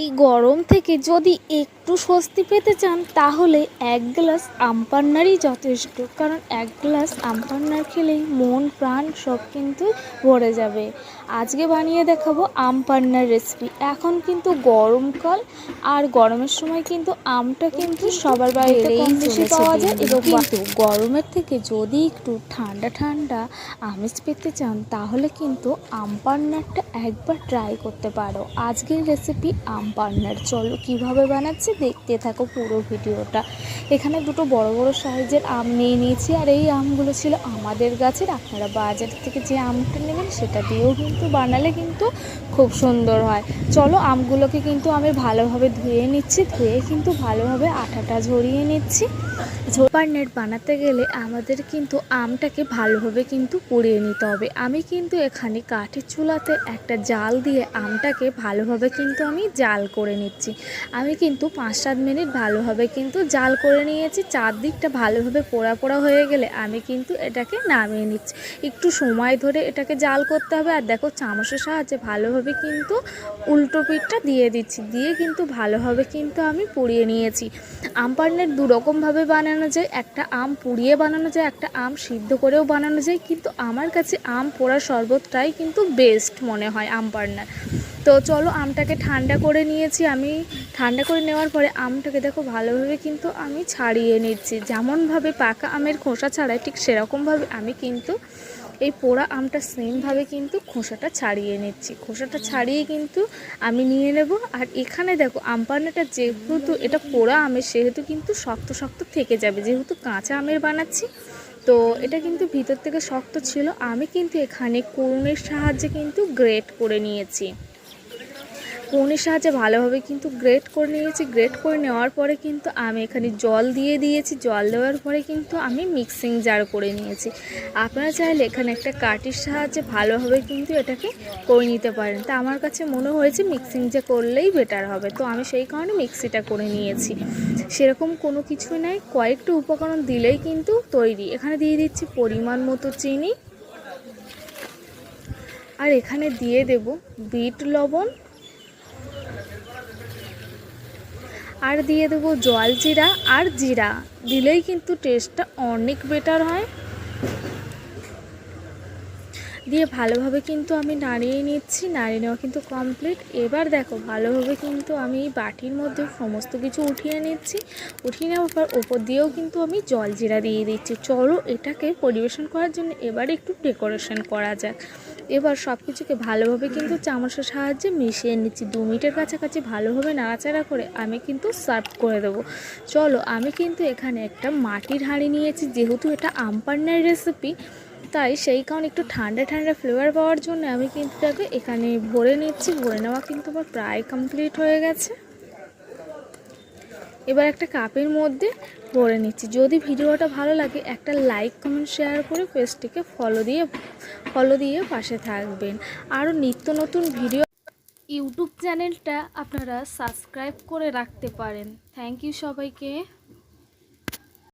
এই গরম থেকে যদি একটু স্বস্তি পেতে চান তাহলে এক গ্লাস আমপান্নারই যথেষ্ট। কারণ এক গ্লাস আমপান্নার খেলেই মন প্রাণ সব কিন্তু ভরে যাবে। আজকে বানিয়ে দেখাবো আমপান্নার রেসিপি এখন কিন্তু গরমকাল আর গরমের সময় কিন্তু আমটা কিন্তু সবার বাড়িতে কম বেশি পাওয়া যায় এবং কিন্তু গরমের থেকে যদি একটু ঠান্ডা ঠান্ডা আমেজ পেতে চান তাহলে কিন্তু আম পান্নারটা একবার ট্রাই করতে পারো। আজকের রেসিপি আম পান্নার। চলো কীভাবে বানাচ্ছি দেখতে থাকো পুরো ভিডিওটা। এখানে দুটো বড় বড় সাইজের আম নিয়ে নিয়েছি, আর এই আমগুলো ছিল আমাদের গাছের। আপনারা বাজার থেকে যে আমটা নেবেন সেটা দিয়েও কিন্তু বানালে কিন্তু খুব সুন্দর হয়। চলো আমগুলোকে কিন্তু আমি ভালোভাবে ধুয়ে নিচ্ছি, ধুয়ে কিন্তু ভালোভাবে আঠাটা ঝরিয়ে নিচ্ছি। পান্নার বানাতে গেলে আমাদের কিন্তু আমটাকে ভালোভাবে কিন্তু পুড়িয়ে নিতে হবে। আমি কিন্তু এখানে কাঠের চুলাতে একটা জাল দিয়ে আমটাকে ভালোভাবে কিন্তু আমি জাল করে নিচ্ছি। আমি কিন্তু পাঁচ সাত মিনিট ভালোভাবে কিন্তু জাল করে নিয়েছি, চারদিকটা ভালোভাবে পোড়া পোড়া হয়ে গেলে আমি কিন্তু এটাকে নামিয়ে নিচ্ছি। একটু সময় ধরে এটাকে জাল করতে হবে আর দেখো চামচের সাহায্যে ভালোভাবে কিন্তু উল্টো পিঠটা দিয়ে দিচ্ছি, দিয়ে কিন্তু ভালোভাবে কিন্তু আমি পুড়িয়ে নিয়েছি। আম পান্নের দু রকমভাবে বানানো যায়, একটা আম পুড়িয়ে বানানো যায়, একটা আম সিদ্ধ করেও বানানো যায়, কিন্তু আমার কাছে আম পোড়া শরবতটাই কিন্তু বেস্ট মনে হয় আম পান্নার। তো চলো আমটাকে ঠান্ডা করে নিয়েছি। আমি ঠান্ডা করে নেওয়ার পরে আমটাকে দেখো ভালোভাবে কিন্তু আমি ছাড়িয়ে নিচ্ছি। যেমনভাবে পাকা আমের খোসা ছাড়াই ঠিক সেরকমভাবে আমি কিন্তু এই পোড়া আমটা সেমভাবে কিন্তু খোসাটা ছাড়িয়ে নিচ্ছি। খোসাটা ছাড়িয়ে কিন্তু আমি নিয়ে নেব। আর এখানে দেখো আম পান্নাটা যেহেতু এটা পোড়া আমের, সেহেতু কিন্তু শক্ত শক্ত থেকে যাবে। যেহেতু কাঁচা আমের বানাচ্ছি, তো এটা কিন্তু ভিতর থেকে শক্ত ছিল। আমি কিন্তু এখানে করুণের সাহায্যে কিন্তু গ্রেট করে নিয়েছি। কোনের সাহায্যে ভালোভাবে কিন্তু গ্রেট করে নিয়েছি। গ্রেট করে নেওয়ার পরে কিন্তু আমি এখানে জল দিয়ে দিয়েছি। জল দেওয়ার পরে কিন্তু আমি মিক্সিং জার করে নিয়েছি। আপনারা চাইলে এখানে একটা কাঠির সাহায্যে ভালোভাবে কিন্তু এটাকে করে নিতে পারেন। তা আমার কাছে মনে হয়েছে মিক্সিং যে করলেই বেটার হবে। তো আমি সেই কারণে মিক্সিটা করে নিয়েছি। সেরকম কোনো কিছুই নাই। কয়েকটা উপকরণ দিলেই কিন্তু তৈরি। এখানে দিয়ে দিচ্ছি পরিমাণ মতো চিনি। আর এখানে দিয়ে দেব বিট লবণ আর দিয়ে দেবো জল জিরা আর জিরা। দিলেই কিন্তু টেস্টটা অনেক বেটার হয়। দিয়ে ভালোভাবে কিন্তু আমি নাড়িয়ে নিচ্ছি, নাড়িয়ে নেওয়া কিন্তু কমপ্লিট এবার দেখো, ভালোভাবে কিন্তু আমি বাটির মধ্যে সমস্ত কিছু উঠিয়ে নিচ্ছি। উঠিয়ে নেওয়ার পর ওপর দিয়েও কিন্তু আমি জল জিরা দিয়ে দিচ্ছি। চলো এটাকে পরিবেশন করার জন্য এবার একটু ডেকোরেশন করা যাক। এবার সব কিছুকে ভালোভাবে কিন্তু চামচের সাহায্যে মিশিয়ে নিচ্ছি। দু মিনিটের কাছাকাছি ভালোভাবে নাড়াচাড়া করে আমি কিন্তু সার্ভ করে দেবো। চলো, আমি কিন্তু এখানে একটা মাটির হাঁড়ি নিয়েছি। যেহেতু এটা আমপান্নার রেসিপি তাই সেই কারণে একটু ঠান্ডা ঠান্ডা ফ্লেভার পাওয়ার জন্য আমি কিন্তু তাকে এখানে ভরে নিচ্ছি। ভরে নেওয়া কিন্তু আমার প্রায় কমপ্লিট হয়ে গেছে। এবার একটা কাপের মধ্যে ভরে নিচ্ছি। যদি ভিডিওটা ভালো লাগে, একটা লাইক, কমেন্ট, শেয়ার করে পেজটিকে ফলো দিয়ে ফলো দিয়ে পাশে থাকবেন। আরও নিত্য নতুন ভিডিও ইউটিউব চ্যানেলটা আপনারা সাবস্ক্রাইব করে রাখতে পারেন। থ্যাংক ইউ সবাইকে।